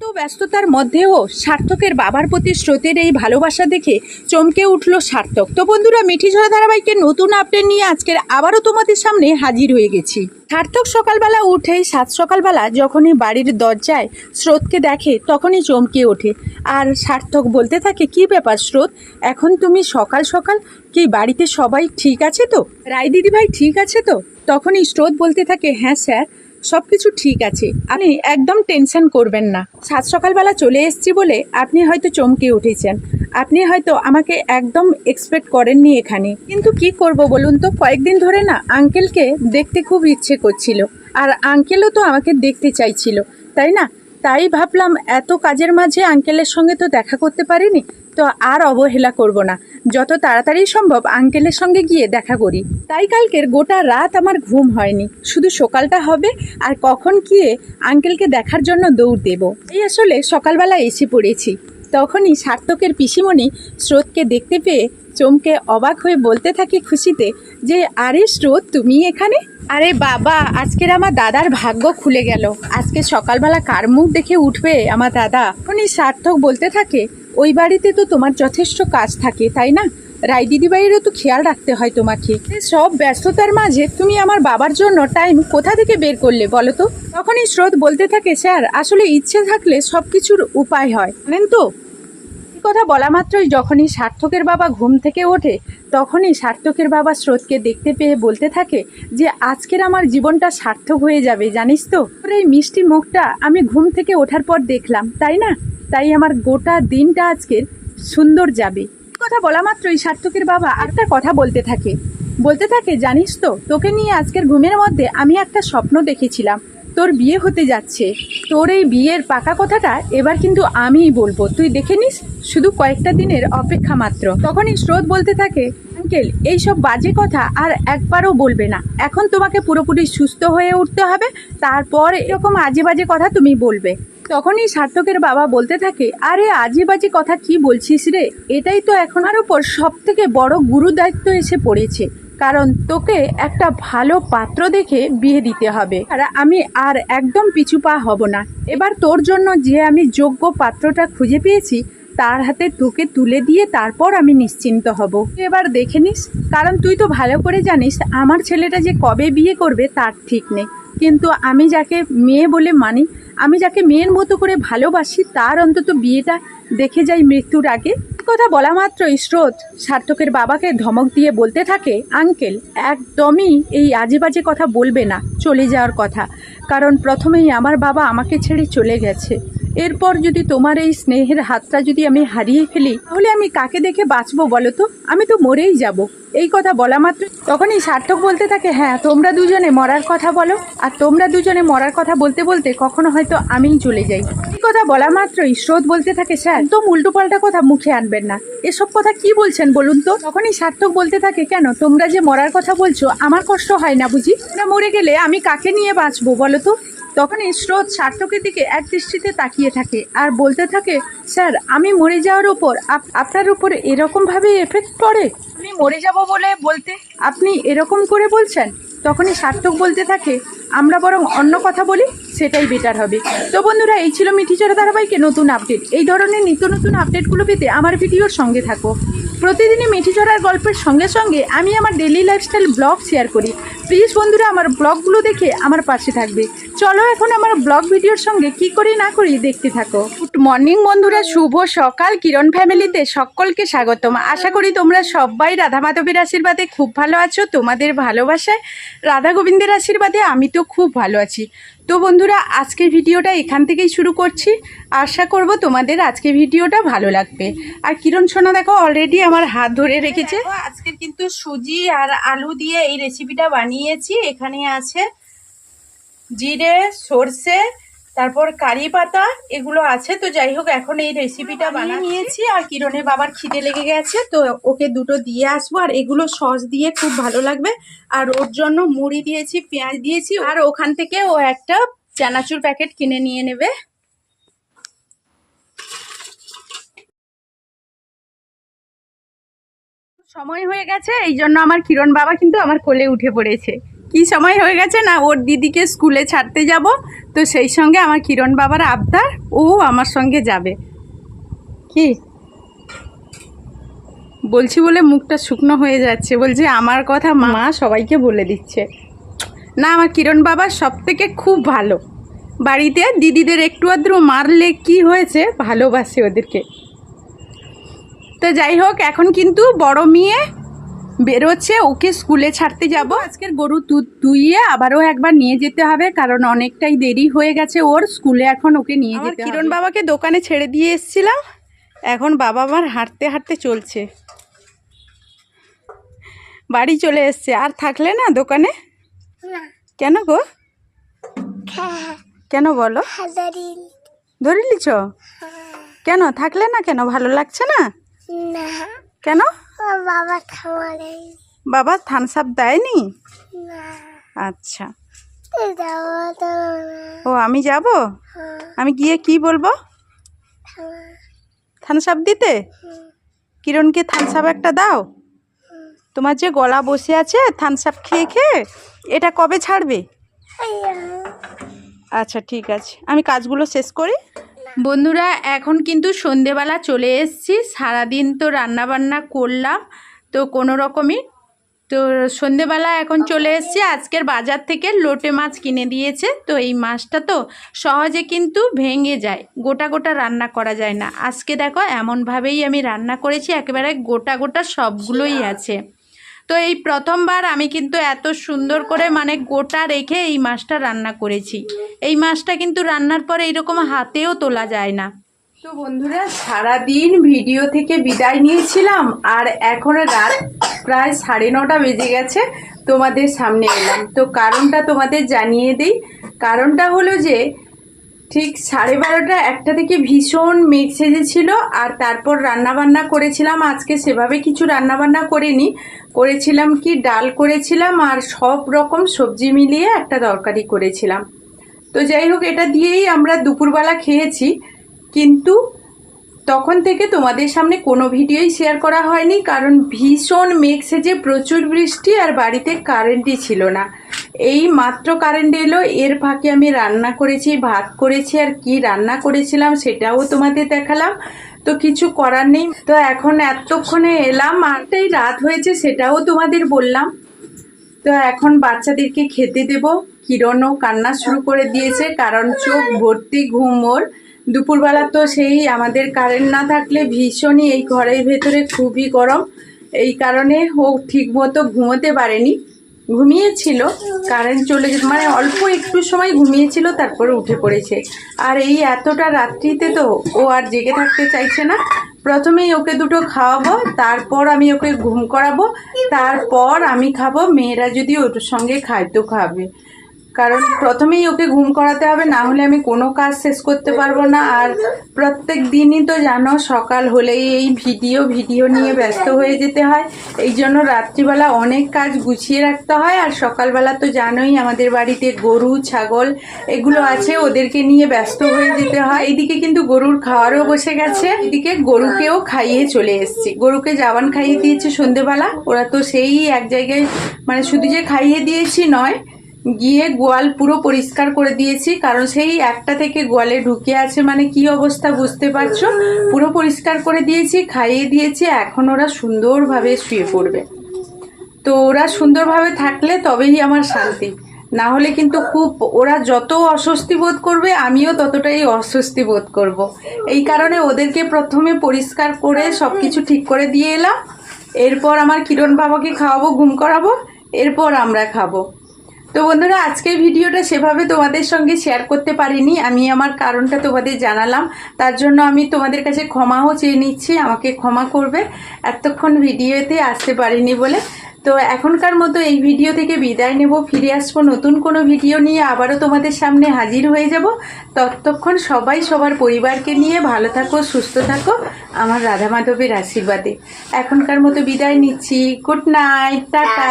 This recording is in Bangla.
কত ব্যস্ততার মধ্যেও সার্থকের বাবার প্রতি স্রোতের এই ভালোবাসা দেখে চমকে উঠল সার্থক। তো বন্ধুরা, মিঠি ঝরা ধারাবাহিকের নতুন আপডেট নিয়ে আজকের আবারও তোমাদের সামনে হাজির হয়ে গেছি। সার্থক সকালবেলা উঠেই সাত সকালবেলা যখনই বাড়ির দরজায় স্রোতকে দেখে তখনই চমকে ওঠে। আর সার্থক বলতে থাকে, কি ব্যাপার স্রোত? এখন তুমি সকাল সকাল কি বাড়িতে সবাই ঠিক আছে তো? রায় দিদিভাই ঠিক আছে তো? তখনই স্রোত বলতে থাকে হ্যাঁ স্যার। সব কিছু ঠিক আছে। আপনি একদম টেনশন করবেন না। সাত সকালবেলা চলে এসেছি বলে আপনি হয়তো চমকে উঠেছেন। আপনি হয়তো আমাকে একদম এক্সপেক্ট করেননি এখানে। কিন্তু কি করব বলুন তো? কয়েকদিন ধরে না আঙ্কেলকে দেখতে খুব ইচ্ছে করছিল। আর আঙ্কেলও তো আমাকে দেখতে চাইছিল। তাই না? তাই ভাবলাম এত কাজের মাঝে আঙ্কেলের সঙ্গে তো দেখা করতে পারিনি। তো আর অবহেলা করব না। যত তাড়াতাড়ি সম্ভব আঙ্কেলের সঙ্গে গিয়ে দেখা করি। তাই কালকের গোটা রাত আমার ঘুম হয়নি। শুধু সকালটা হবে আর কখন গিয়ে আঙ্কেলকে দেখার জন্য দৌড় দেব। এই আসলে সকালবেলা এসে পড়েছি। তখনই সার্থকের পিসিমণি স্রোতকে দেখতে পেয়ে চমকে অবাক হয়ে বলতে থাকি খুশিতে যে, আরে স্রোত, তুমি এখানে? আরে বাবা, আজকের আমার দাদার ভাগ্য খুলে গেল। আজকে সকালবেলা কার মুখ দেখে উঠবে আমার দাদা? তখনই সার্থক বলতে থাকে ওই বাড়িতে তো তোমার যথেষ্ট কাজ থাকে, তাই না? রায় দিদিবাইয়েরও তো খেয়াল রাখতে হয় তোমাকে। সব ব্যস্ততার মাঝে তুমি আমার বাবার জন্য টাইম কোথা থেকে বের করলে বলো তো? তখনই স্রোত বলতে থাকে, স্যার, আসলে ইচ্ছে থাকলে সব কিছুর উপায় হয়। জানেন তো? কথা বলা মাত্রই যখনই সার্থকের বাবা ঘুম থেকে ওঠে, তখনই সার্থকের বাবা স্রোতকে দেখতে পেয়ে বলতে থাকে যে, আজকের আমার জীবনটা সার্থক হয়ে যাবে, জানিস তো? এই মিষ্টি মুখটা আমি ঘুম থেকে ওঠার পর দেখলাম, তাই না? তাই আমার গোটা দিনটা আজকের সুন্দর যাবে। কথা বলা মাত্রই সার্থকের বাবা একটা কথা বলতে থাকে। বলতে থাকে, জানিস তো, তোকে নিয়ে আজকের ঘুমের মধ্যে আমি একটা স্বপ্ন দেখেছিলাম। তোর বিয়ে হতে যাচ্ছে। তোর এই বিয়ের পাকা কথাটা এবার কিন্তু আমিই বলব। তুই দেখে নিস, শুধু কয়েকটা দিনের অপেক্ষা মাত্র। তখনই স্রোত বলতে থাকে, আঙ্কেল, এইসব বাজে কথা আর একবারও বলবে না। এখন তোমাকে পুরোপুরি সুস্থ হয়ে উঠতে হবে। তারপর এরকম আজে বাজে কথা তুমি বলবে। তখনই সার্থকের বাবা বলতে থাকে, আরে আজে বাজে কথা কি বলছিস রে? এটাই তো এখন আর ওপর সব থেকে বড় গুরু দায়িত্ব এসে পড়েছে। কারণ তোকে একটা ভালো পাত্র দেখে বিয়ে দিতে হবে। আর আমি আর একদম পিছু পা হব না। এবার তোর জন্য যে আমি যোগ্য পাত্রটা খুঁজে পেয়েছি, তার হাতে তোকে তুলে দিয়ে তারপর আমি নিশ্চিন্ত হব। এবার দেখে নিস, কারণ তুই তো ভালো করে জানিস, আমার ছেলেটা যে কবে বিয়ে করবে তার ঠিক নেই। কিন্তু আমি যাকে মেয়ে বলে মানি, আমি যাকে মেয়ের মতো করে ভালোবাসি, তার অন্তত বিয়েটা দেখে যাই মৃত্যুর আগে। কথা বলা মাত্রই স্রোত সার্থকের বাবাকে ধমক দিয়ে বলতে থাকে, আঙ্কেল, একদমই এই আজে বাজে কথা বলবে না, চলে যাওয়ার কথা। কারণ প্রথমেই আমার বাবা আমাকে ছেড়ে চলে গেছে। এরপর যদি তোমার এই স্নেহের হাতটা যদি আমি হারিয়ে ফেলি, তাহলে আমি কাকে দেখে বাঁচবো বলো তো? আমি তো মরেই যাব। এই কথা বলা মাত্র তখনই সার্থক বলতে থাকে হ্যাঁ তোমরা দুজনে মরার কথা বলো, আর তোমরা দুজনে মরার কথা বলতে বলতে কখনো হয়তো আমিই চলে যাই। এই কথা বলা মাত্রই স্রোত বলতে থাকে, স্যার, একদম উল্টো পাল্টা কথা মুখে আনবেন না। এসব কথা কি বলছেন বলুন তো? তখনই সার্থক বলতে থাকে, কেন? তোমরা যে মরার কথা বলছো, আমার কষ্ট হয় না বুঝি? না মরে গেলে আমি কাকে নিয়ে বাঁচবো বলো তো? তখনই স্রোত সার্থকের দিকে এক দৃষ্টিতে তাকিয়ে থাকে আর বলতে থাকে স্যার আমি মরে যাওয়ার উপর আপ- আপনার উপর এরকমভাবে এফেক্ট পড়ে? আমি মরে যাব বলে বলতে? আপনি এরকম করে বলছেন? তখনই সার্থক বলতে থাকে আমরা বরং অন্য কথা বলি? সেটাই বেটার হবে। তো বন্ধুরা, এই ছিল মিঠি মিঠিচড়া ধারাবাহিকে নতুন আপডেট এই ধরনের নিত্য নতুন আপডেটগুলো পেতে আমার ভিডিওর সঙ্গে থাকো। প্রতিদিনই মিঠি মিঠিচড়ার গল্পের সঙ্গে সঙ্গে আমি আমার ডেলি লাইফস্টাইল ব্লগ শেয়ার করি। প্লিজ বন্ধুরা, আমার ব্লগগুলো দেখে আমার পাশে থাকবে। চলো এখন আমার ব্লগ ভিডিওর সঙ্গে কি করি না করি দেখতে থাকো। গুড মর্নিং বন্ধুরা, শুভ সকাল। কিরণ ফ্যামিলিতে সকলকে স্বাগতম। আশা করি তোমরা সবাই রাধা মাধবের আশীর্বাদে খুব ভালো আছো। তোমাদের ভালোবাসায় রাধা গোবিন্দের আশীর্বাদে আমি তো খুব ভালো আছি। তো বন্ধুরা, আজকের ভিডিওটা এখান থেকেই শুরু করছি। আশা করব তোমাদের আজকে ভিডিওটা ভালো লাগবে। আর কিরণ সোনা দেখো অলরেডি আমার হাত ধরে রেখেছে। আজকে কিন্তু সুজি আর আলু দিয়ে এই রেসিপিটা বানিয়েছি। এখানে আছে জিরে, সর্ষে তারপর কারি পাতা এগুলো আছে তো যাই হোক এখন এই রেসিপিটা বানিয়ে নিয়েছি আর কিরণের বাবার খিদে লেগে গেছে তো ওকে দুটো দিয়ে আসব। আর এগুলো সস দিয়ে খুব ভালো লাগবে। আর ওর জন্য মুড়ি দিয়েছি পেঁয়াজ দিয়েছি আর ওখান থেকে ও একটা চানাচুর প্যাকেট কিনে নিয়ে নেবে। সময় হয়ে গেছে এই জন্য আমার কিরণ বাবা কিন্তু আমার কোলে উঠে পড়েছে। কি সময় হয়ে গেছে না ওর দিদিকে স্কুলে ছাড়তে যাব তো সেই সঙ্গে আমার কিরণ বাবার আবদার, ও আমার সঙ্গে যাবে। কি? বলছি বলে মুখটা শুকনো হয়ে যাচ্ছে। বলছে, আমার কথা মা সবাইকে বলে দিচ্ছে। না, আমার কিরণ বাবা সব থেকে খুব ভালো। বাড়িতে দিদিদের একটু আধটু মারলে কি হয়েছে ভালোবাসে ওদেরকে। তো যাই হোক, এখন কিন্তু বড় মেয়ে বেরোচ্ছে ওকে স্কুলে ছাড়তে যাব। আজকের গরু দুধ দুইয়ে আবারও একবার নিয়ে যেতে হবে কারণ অনেকটাই দেরি হয়ে গেছে ওর স্কুলে এখন ওকে নিয়ে যেতে কিরণ বাবাকে দোকানে ছেড়ে দিয়ে এসেছিলাম এখন বাবা আমার হাঁটতে হাঁটতে চলছে। বাড়ি চলে এসছে আর থাকলে না দোকানে? কেন গো? হ্যাঁ। কেন বলো? হাজারিন ধরে লিছ কেন থাকলে না কেন ভালো লাগছে না? না। কেন? বাবা বাবা থানস আপ দেয়নি? না। আচ্ছা। ও আমি যাব? হ্যাঁ। আমি গিয়ে কি বলব? থানস আপ দিতে? কিরণকে থানস আপ একটা দাও। তোমার যে গলা বসে আছে থানস আপ খেয়ে খেয়ে এটা কবে ছাড়বে? আচ্ছা ঠিক আছে। আমি কাজগুলো শেষ করি। বন্ধুরা, এখন কিন্তু সন্ধেবেলা চলে এসেছি। সারাদিন তো রান্নাবান্না করলাম, তো কোনো রকমই। তো সন্ধেবেলা এখন চলে এসেছি। আজকের বাজার থেকে লোটে মাছ কিনে দিয়েছে। তো এই মাছটা তো সহজে কিন্তু ভেঙে যায়, গোটা গোটা রান্না করা যায় না। আজকে দেখো, এমনভাবেই আমি রান্না করেছি, একেবারে গোটা গোটা সবগুলোই আছে। তো এই প্রথমবার আমি কিন্তু এত সুন্দর করে মানে গোটা রেখে এই মাছটা রান্না করেছি। এই মাছটা কিন্তু রান্নার পরে এইরকম হাতেও তোলা যায় না। তো বন্ধুরা, সারাদিন ভিডিও থেকে বিদায় নিয়েছিলাম আর এখন রাত প্রায় সাড়ে নটা বেজে গেছে, তোমাদের সামনে এলাম। তো কারণটা তোমাদের জানিয়ে দিই। কারণটা হলো যে ঠিক সাড়ে বারোটা, একটা থেকে ভীষণ মেঘ সেজেছিল আর তারপর রান্না বান্না করেছিলাম। আজকে সেভাবে কিছু রান্না বান্না করিনি। করেছিলাম কি? ডাল করেছিলাম আর সব রকম সবজি মিলিয়ে একটা তরকারি করেছিলাম। তো যাই হোক, এটা দিয়েই আমরা দুপুরবেলা খেয়েছি। কিন্তু তখন থেকে তোমাদের সামনে কোনো ভিডিওই শেয়ার করা হয়নি, কারণ ভীষণ মেঘ সেজে প্রচুর বৃষ্টি আর বাড়িতে কারেন্টই ছিল না। এই মাত্র কারেন্ট এলো, এর ফাঁকে আমি রান্না করেছি, ভাত করেছি আর কি রান্না করেছিলাম সেটাও তোমাদের দেখালাম। তো কিছু করার নেই, তো এখন এতক্ষণে এলাম আরটাই রাত হয়েছে সেটাও তোমাদের বললাম। তো এখন বাচ্চাদেরকে খেতে দেব। কিরণও কান্না শুরু করে দিয়েছে, কারণ চোখ ভর্তি ঘুম ওর দুপুরবেলা তো সেই আমাদের কারেন্ট না থাকলে ভীষণই এই ঘরের ভেতরে খুবই গরম। এই কারণে ও ঠিক মতো ঘুমোতে পারেনি। ঘুমিয়েছিল কারেন্ট চলে যেত মানে অল্প একটু সময় ঘুমিয়েছিল, তারপরে উঠে পড়েছে। আর এই এতটা রাত্রিতে তো ও আর জেগে থাকতে চাইছে না। প্রথমেই ওকে দুটো খাওয়াবো, তারপর আমি ওকে ঘুম করাবো, তারপর আমি খাব, মেয়েরা যদি ওর সঙ্গে খাদ্য খাবে। কারণ প্রথমেই ওকে ঘুম করাতে হবে, না হলে আমি কোনো কাজ শেষ করতে পারব না। আর প্রত্যেক দিনই তো জানো, সকাল হলেই এই ভিডিও ভিডিও নিয়ে ব্যস্ত হয়ে যেতে হয়। এই জন্য রাত্রিবেলা অনেক কাজ গুছিয়ে রাখতে হয়। আর সকালবেলা তো জানোই, আমাদের বাড়িতে গরু, ছাগল, এগুলো আছে, ওদেরকে নিয়ে ব্যস্ত হয়ে যেতে হয়। এইদিকে কিন্তু গরুর খাওয়ারও বসে গেছে। এদিকে গরুকেও খাইয়ে চলে এসেছি। গরুকে জাবান খাইয়ে দিয়েছে সন্ধেবেলা। ওরা তো সেই এক জায়গায় মানে শুধু যে খাইয়ে দিয়েছি নয় গিয়ে গোয়াল পুরো পরিষ্কার করে দিয়েছি, কারণ সেই একটা থেকে গোয়ালে ঢুকে আছে মানে কি অবস্থা বুঝতে পারছ? পুরো পরিষ্কার করে দিয়েছি, খাইয়ে দিয়েছি, এখন ওরা সুন্দরভাবে শুয়ে পড়বে। তো ওরা সুন্দরভাবে থাকলে তবেই আমার শান্তি। না হলে কিন্তু খুব, ওরা যত অস্বস্তি বোধ করবে, আমিও ততটাই অস্বস্তি বোধ করব। এই কারণে ওদেরকে প্রথমে পরিষ্কার করে সব কিছু ঠিক করে দিয়ে এলাম। এরপর আমার কিরণ বাবাকে খাওয়াবো, ঘুম করাবো, এরপর আমরা খাব। তো বন্ধুরা, আজকের ভিডিওটা সেভাবে তোমাদের সঙ্গে শেয়ার করতে পারিনি। আমি আমার কারণটা তোমাদের জানালাম। তার জন্য আমি তোমাদের কাছে ক্ষমাও চেয়ে নিচ্ছি, আমাকে ক্ষমা করবে। এতক্ষণ ভিডিওতে আসতে পারিনি বলে। তো এখনকার মতো এই ভিডিও থেকে বিদায় নেব। ফিরে আসব নতুন কোনো ভিডিও নিয়ে। আবারও তোমাদের সামনে হাজির হয়ে যাব। ততক্ষণ সবাই সবার পরিবারকে নিয়ে ভালো থাকো, সুস্থ থাকো, আমার রাধা মাধবের আশীর্বাদে। এখনকার মতো বিদায় নিচ্ছি। Good night tata.